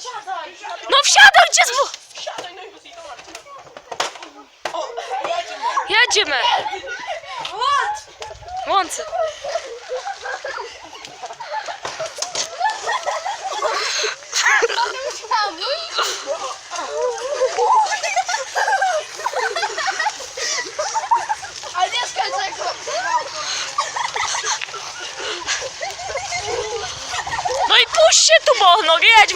Siadaj! No wsiadajcie z... bu- Siadaj, no i. O, jedziemy! Jedziemy. Łące. No i puść się tu, bo no jedź.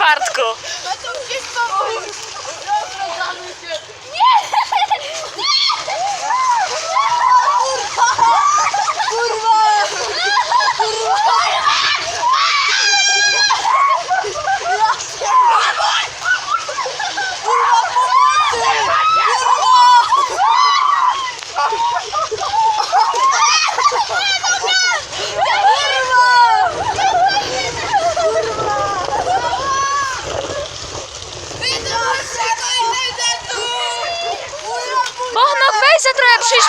Se trochę przyś...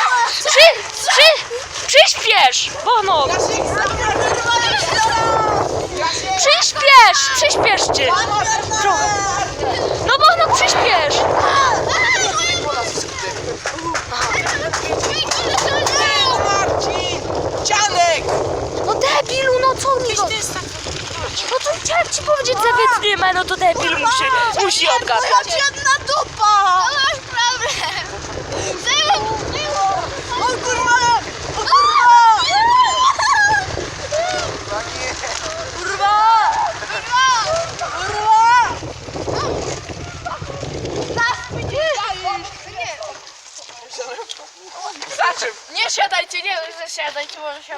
Przy... Przy... Przyśpiesz. Bohnok. Przyśpiesz. Przyśpieszcie. Trochę. No Bohnok, przyśpiesz. No debilu, no co mi go... No to chciałem ci powiedzieć, że wytniemy, no to debil musi, musi obgadać. Za czym? Nie siadajcie, nie siadajcie, może się